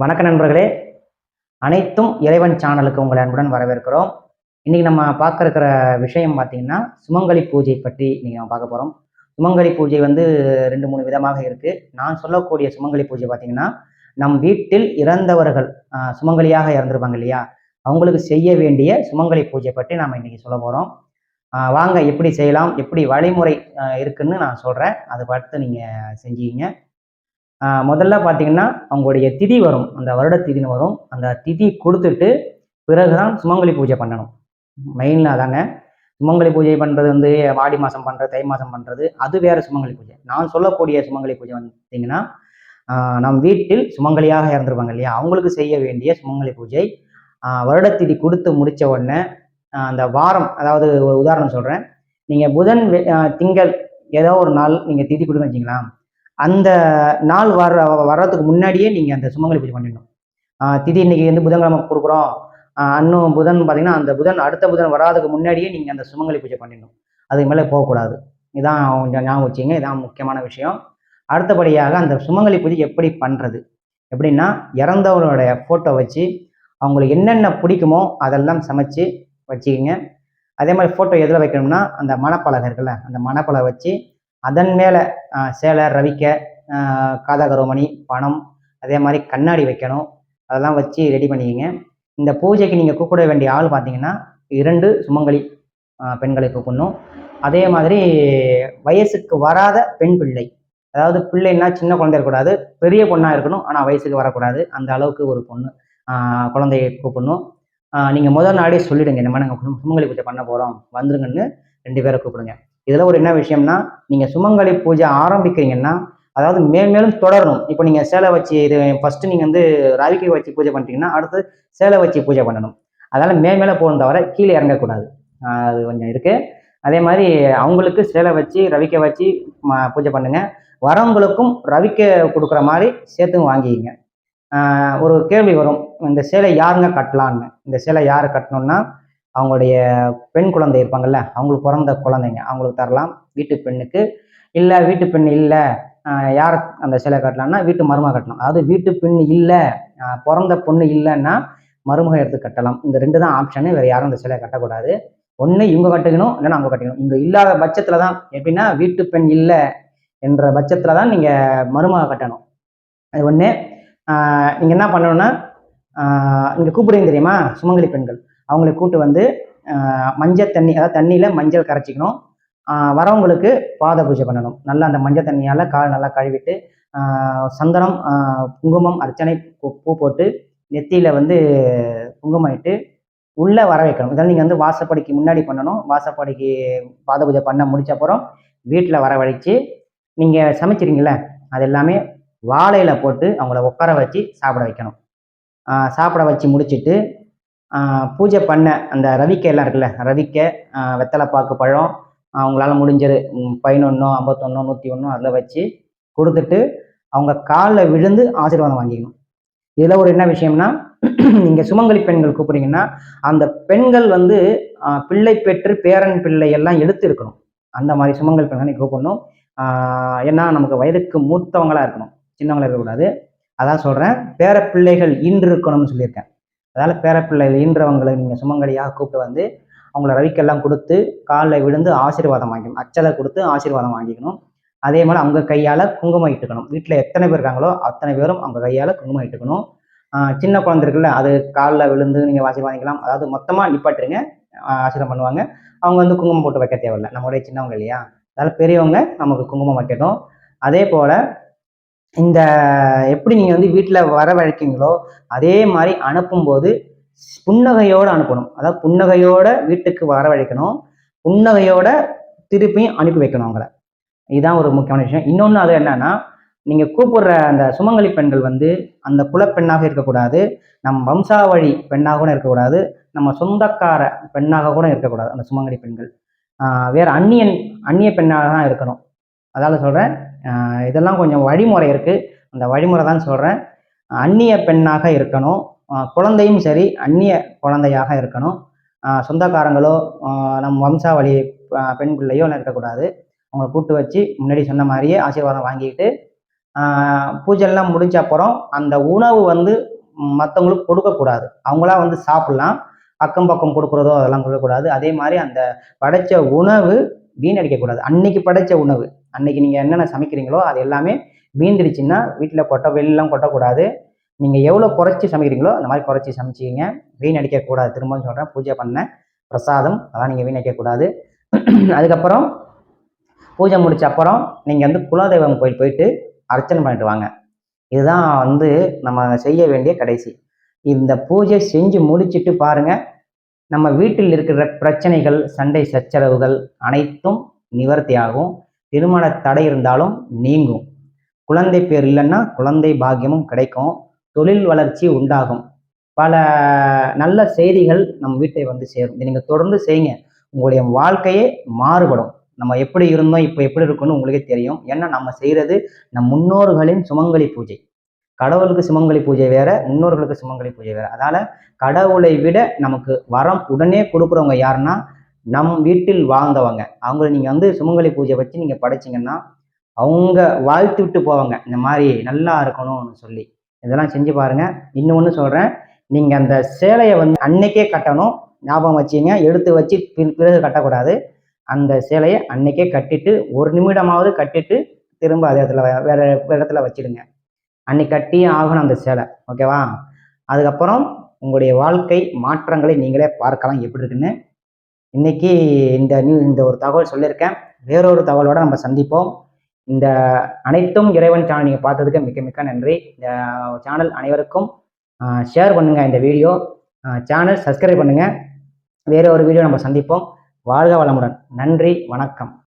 வணக்க நண்பர்களே. அனைத்தும் இறைவன் சேனலுக்கு உங்களை அன்புடன் வரவேற்கிறோம். இன்னைக்கு நம்ம பார்க்க இருக்கிற விஷயம் பார்த்தீங்கன்னா சுமங்கலி பூஜை பற்றி இன்னைக்கு நம்ம பார்க்க போகிறோம் சுமங்கலி பூஜை வந்து ரெண்டு மூணு விதமாக இருக்கு. நான் சொல்லக்கூடிய சுமங்கலி பூஜை பார்த்தீங்கன்னா நம் வீட்டில் இறந்தவர்கள் சுமங்கலியாக இறந்துருப்பாங்க இல்லையா? அவங்களுக்கு செய்ய வேண்டிய சுமங்கலி பூஜை பற்றி நாம் இன்னைக்கு சொல்ல போகிறோம் வாங்க எப்படி செய்யலாம் எப்படி வழிமுறை இருக்குன்னு நான் சொல்கிறேன் அதை பார்த்து நீங்கள் செஞ்சீங்க முதல்ல பார்த்தீங்கன்னா அவங்களுடைய திதி வரும். அந்த வருட திதின்னு வரும். அந்த திதி கொடுத்துட்டு பிறகுதான் சுமங்கலி பூஜை பண்ணணும். மெயினாக தாங்க சுமங்கலி பூஜை பண்ணுறது வந்து ஆடி மாதம் பண்ணுறது தை மாதம் பண்ணுறது அது வேறு சுமங்கலி பூஜை. நான் சொல்லக்கூடிய சுமங்கலி பூஜை வந்தீங்கன்னா நம் வீட்டில் சுமங்கலியாக இறந்துருவாங்க இல்லையா? அவங்களுக்கு செய்ய வேண்டிய சுமங்கலி பூஜை வருடத்திதி கொடுத்து முடிச்ச உடனே அந்த வாரம் அதாவது ஒரு உதாரணம் சொல்கிறேன் நீங்கள் புதன் திங்கள் ஏதோ ஒரு நாள் நீங்கள் திதி கொடுங்க வச்சிங்களா அந்த நாள் வர வர்றதுக்கு முன்னாடியே நீங்கள் அந்த சுமங்கலி பூஜை பண்ணிடணும். திதி இன்னைக்கு வந்து புதன்கிழமை கொடுக்குறோம். அன்னும் இன்னும் புதன் பார்த்தீங்கன்னா அந்த புதன் அடுத்த புதன் வராதுக்கு முன்னாடியே நீங்கள் அந்த சுமங்கலி பூஜை பண்ணிடணும். அதுக்கு மேலே போகக்கூடாது. இதான் கொஞ்சம் ஞாபகம் வச்சுங்க இதான் முக்கியமான விஷயம். அடுத்தபடியாக அந்த சுமங்கலி பூஜை எப்படி பண்ணுறது எப்படின்னா இறந்தவர்களுடைய ஃபோட்டோ வச்சு அவங்களுக்கு என்னென்ன பிடிக்குமோ அதெல்லாம் சமைச்சு வச்சுக்கிங்க. அதே மாதிரி ஃபோட்டோ எதில் வைக்கணும்னா அந்த மணப்பலகை இருக்குல்ல அந்த மணப்பலகை வச்சு அதன் மேலே சேலை ரவிக்க ஆஹ் காதகரோமணி பணம் அதே மாதிரி கண்ணாடி வைக்கணும். அதெல்லாம் வச்சு ரெடி பண்ணிக்கிங்க. இந்த பூஜைக்கு நீங்கள் கூப்பிட வேண்டிய ஆள் பார்த்தீங்கன்னா இரண்டு சுமங்கலி பெண்களை கூப்பிடணும். அதே மாதிரி வயசுக்கு வராத பெண் பிள்ளை. அதாவது பிள்ளைன்னா சின்ன குழந்தை இருக்கக்கூடாது பெரிய பொண்ணாக இருக்கணும் ஆனால் வயசுக்கு வரக்கூடாது. அந்த அளவுக்கு ஒரு பொண்ணு குழந்தைய குழந்தையை கூப்பிடணும். நீங்கள் முதல் நாளே சொல்லிடுங்க இந்த மாதிரி நாங்கள் சுமங்கலி பூஜை பண்ண போகிறோம் வந்துருங்கன்னு ரெண்டு பேரை கூப்பிடுங்க. இதில் ஒரு என்ன விஷயம்னா நீங்கள் சுமங்கலி பூஜை ஆரம்பிக்கிறீங்கன்னா அதாவது மேல் மேலும் தொடரணும். இப்போ நீங்கள் சேலை வச்சு இது ஃபஸ்ட்டு நீங்கள் வந்து ராவிக்கை வச்சு பூஜை பண்ணிட்டீங்கன்னா அடுத்து சேலை வச்சு பூஜை பண்ணணும். அதனால் மேல் மேலே போகணும் தவிர கீழே இறங்கக்கூடாது. அது கொஞ்சம் இருக்குது அதே மாதிரி அவங்களுக்கு சேலை வச்சு ரவிக்கை வச்சு பூஜை பண்ணுங்கள் வரவங்களுக்கும் ரவிக்க கொடுக்குற மாதிரி சேர்த்து வாங்கிக்கிங்க. ஒரு கேள்வி வரும். இந்த சேலை யாருங்க கட்டலான்னு இந்த சேலை யார் கட்டணும்னா அவங்களுடைய பெண் குழந்தை இருப்பாங்கல்ல அவங்களுக்கு பிறந்த குழந்தைங்க அவங்களுக்கு தரலாம். வீட்டு பெண்ணுக்கு இல்லை வீட்டு பெண் இல்லை யார் அந்த சிலை கட்டலாம்னா வீட்டு மருமக கட்டலாம் அதாவது வீட்டு பெண் இல்லை பிறந்த பொண்ணு இல்லைன்னா மருமக எடுத்து கட்டலாம். இந்த ரெண்டு தான் ஆப்ஷனு வேறு யாரும் அந்த சிலை கட்டக்கூடாது. ஒன்று இவங்க கட்டிக்கணும் இல்லைன்னா அவங்க கட்டிக்கணும் இங்கே இல்லாத பட்சத்தில் தான் எப்படின்னா வீட்டு பெண் இல்லை என்ற பட்சத்தில் தான் நீங்கள் மருமக கட்டணும். அது ஒன்று நீங்கள் என்ன பண்ணணும்னா இங்கே கூப்பிடுங்க தெரியுமா? சுமங்கலி பெண்கள். அவங்களை கூட்டு வந்து மஞ்சள் தண்ணி அதாவது தண்ணியில் மஞ்சள் கரைச்சிக்கணும். வரவங்களுக்கு பாத பூஜை பண்ணணும். நல்லா அந்த மஞ்சள் தண்ணியால் கால் நல்லா கழுவிட்டு சந்தனம் குங்குமம் அர்ச்சனை பூ- பூ போட்டு நெத்தியில் வந்து குங்குமம் இட்டு உள்ளே வர வைக்கணும். இதெல்லாம் நீங்கள் வந்து வாசப்படிக்கு முன்னாடி பண்ணணும். வாசப்படிக்கு பாத பூஜை பண்ண முடிச்ச அப்புறம் வீட்டில் வரவழைச்சு நீங்கள் சமைச்சிருங்கள அது எல்லாமே வாழையில் போட்டு அவங்கள உட்கார வச்சு சாப்பிட வைக்கணும். சாப்பிட வச்சு முடிச்சுட்டு பூஜை பண்ண அந்த ரவிக்கை எல்லாம் இருக்குல்ல ரவிக்கை வெத்தலை வெத்தலைப்பாக்கு பழம் அவங்களால முடிஞ்சது. பதினொன்னோ ஐம்பத்தொன்னோ நூற்றி ஒன்றோ அதில் வச்சு கொடுத்துட்டு அவங்க காலில் விழுந்து ஆசீர்வாதம் வாங்கிக்கணும். இதில் ஒரு என்ன விஷயம்னா நீங்கள் சுமங்கலி பெண்கள் கூப்பிட்றீங்கன்னா அந்த பெண்கள் வந்து பிள்ளை பெற்று பேரன் பிள்ளை எல்லாம் எடுத்து இருக்கணும். அந்த மாதிரி சுமங்கலி பெண்கள் கூப்பிடணும். ஏன்னா நமக்கு வயதுக்கு மூத்தவங்களாக இருக்கணும். சின்னவங்களாக இருக்கக்கூடாது. அதான் சொல்கிறேன் பேர பிள்ளைகள் இன்று இருக்கணும்னு சொல்லியிருக்கேன். அதனால் பேரப்பிள்ளை ஈன்றவங்களை நீங்கள் சுமங்கலியாக கூப்பிட்டு வந்து அவங்கள ரவிக்கெல்லாம் கொடுத்து காலில் விழுந்து ஆசீர்வாதம் வாங்கிக்கணும். அச்சதை கொடுத்து ஆசீர்வாதம் வாங்கிக்கணும். அதே மாதிரி அவங்க கையால் குங்குமம் இட்டுக்கணும். வீட்டில் எத்தனை பேர் இருக்காங்களோ அத்தனை பேரும் அவங்க கையால் குங்குமம் இட்டுக்கணும். சின்ன குழந்தை இருக்குல்ல அது காலில் விழுந்து நீங்கள் ஆசீர்வாதம் வாங்கிக்கலாம். அதாவது மொத்தமாக நிப்பாட்டுருங்க. ஆஹ் ஆசீர்வாதம் பண்ணுவாங்க. அவங்க வந்து குங்குமம் போட்டு வைக்க தேவையில்ல. நம்மளுடைய சின்னவங்க இல்லையா? அதனால் பெரியவங்க நமக்கு குங்குமம் வைக்கட்டும் அதே போல் இந்த எப்படி நீங்கள் வந்து வீட்டில் வரவழைக்கீங்களோ அதே மாதிரி அனுப்பும்போது புன்னகையோடு அனுப்பணும். அதாவது புன்னகையோட வீட்டுக்கு வரவழைக்கணும். புன்னகையோட திருப்பியும் அனுப்பி வைக்கணும் அவங்கள. இதுதான் ஒரு முக்கியமான விஷயம். இன்னொன்று அது என்னன்னா நீங்கள் கூப்பிடுற அந்த சுமங்கலி பெண்கள் வந்து அந்த குலப்பெண்ணாக இருக்கக்கூடாது. நம் வம்சாவழி பெண்ணாக கூட இருக்கக்கூடாது. நம்ம சொந்தக்கார பெண்ணாக கூட இருக்கக்கூடாது அந்த சுமங்கலி பெண்கள். வேறு வேற அந்நியன் அந்நிய பெண்ணாக தான் இருக்கணும். அதாவது சொல்கிறேன் இதெல்லாம் கொஞ்சம் வழிமுறை இருக்குது அந்த வழிமுறை தான் சொல்கிறேன் அந்நிய பெண்ணாக இருக்கணும். குழந்தையும் சரி அந்நிய குழந்தையாக இருக்கணும். சொந்தக்காரங்களோ நம் வம்சாவளி பெண் பிள்ளையோ இருக்கக்கூடாது. அவங்கள கூட்டு வச்சு முன்னாடி சொன்ன மாதிரியே ஆசீர்வாதம் வாங்கிட்டு பூஜைலாம் முடிஞ்ச அப்புறம் அந்த உணவு வந்து மற்றவங்களுக்கு கொடுக்கக்கூடாது. அவங்களா வந்து சாப்பிட்லாம். அக்கம் பக்கம் கொடுக்குறதோ அதெல்லாம் கொடுக்கக்கூடாது. அதே மாதிரி அந்த படைச்ச உணவு வீணடிக்கக்கூடாது. அன்னைக்கு படைச்ச உணவு அன்னைக்கு நீங்கள் என்னென்ன சமைக்கிறீங்களோ அது எல்லாமே மீந்துடுச்சுன்னா வீட்டில் கொட்ட வெளிலாம் கொட்டக்கூடாது. நீங்கள் எவ்வளோ குறைச்சி சமைக்கிறீங்களோ அந்த மாதிரி குறைச்சி சமைச்சிக்கிங்க. வீணடிக்கக்கூடாது. திரும்பவும் சொல்கிறேன் பூஜை பண்ண பிரசாதம் அதெல்லாம் நீங்கள் வீணடிக்கக்கூடாது. அதுக்கப்புறம் பூஜை முடிச்ச அப்புறம் நீங்கள் வந்து குலதெய்வம் கோயில் போயிட்டு அர்ச்சனை பண்ணிட்டு வாங்க. இதுதான் வந்து நம்ம செய்ய வேண்டிய கடைசி. இந்த பூஜை செஞ்சு முடிச்சிட்டு பாருங்கள் நம்ம வீட்டில் இருக்கிற பிரச்சனைகள் சண்டை சச்சரவுகள் அனைத்தும் நிவர்த்தி ஆகும். திருமண தடை இருந்தாலும் நீங்கும். குழந்தை பேர் இல்லைன்னா குழந்தை பாக்கியமும் கிடைக்கும். தொழில் வளர்ச்சி உண்டாகும். பல நல்ல செய்திகள் நம் வீட்டை வந்து சேரும். இதை நீங்கள் தொடர்ந்து செய்யுங்க. உங்களுடைய வாழ்க்கையே மாறுபடும். நம்ம எப்படி இருந்தோம் இப்போ எப்படி இருக்கணும்னு உங்களுக்கே தெரியும். ஏன்னா நம்ம செய்கிறது நம் முன்னோர்களின் சுமங்கலி பூஜை. கடவுளுக்கு சுமங்கலி பூஜை வேற முன்னோர்களுக்கு சுமங்கலி பூஜை வேற. அதனால கடவுளை விட நமக்கு வரம் உடனே கொடுக்குறவங்க யாருன்னா நம் வீட்டில் வாழ்ந்தவங்க. அவங்கள நீங்கள் வந்து சுமங்கலி பூஜை வச்சு நீங்கள் படைச்சிங்கன்னா அவங்க வாழ்த்து விட்டு போவாங்க. இந்த மாதிரி நல்லா இருக்கணும்னு சொல்லி. இதெல்லாம் செஞ்சு பாருங்க. இன்னொன்று சொல்கிறேன் நீங்கள் அந்த சேலையை வந்து அன்னைக்கே கட்டணும். ஞாபகம் வச்சிங்க. எடுத்து வச்சு பிறகு கட்டக்கூடாது. அந்த சேலையை அன்னைக்கே கட்டிட்டு ஒரு நிமிடமாவது கட்டிட்டு திரும்ப அதே இடத்துல வேற இடத்துல வச்சிடுங்க. அன்னைக்கு கட்டியே ஆகணும் அந்த சேலை. ஓகேவா அதுக்கப்புறம் உங்களுடைய வாழ்க்கை மாற்றங்களை நீங்களே பார்க்கலாம் எப்படி இருக்குன்னு. இன்னைக்கு இந்த நியூ இந்த ஒரு தகவல் சொல்லியிருக்கேன். வேறொரு தகவலோட நம்ம சந்திப்போம். இந்த அனைத்தும் இறைவன் சேனல் நீங்கள் பார்த்ததுக்கு மிக்க மிக்க நன்றி. இந்த சேனல் அனைவருக்கும் ஷேர் பண்ணுங்கள் இந்த வீடியோ சேனல் சப்ஸ்கிரைப் பண்ணுங்கள் வேறு ஒரு வீடியோ நம்ம சந்திப்போம். வாழ்க வளமுடன். நன்றி வணக்கம்.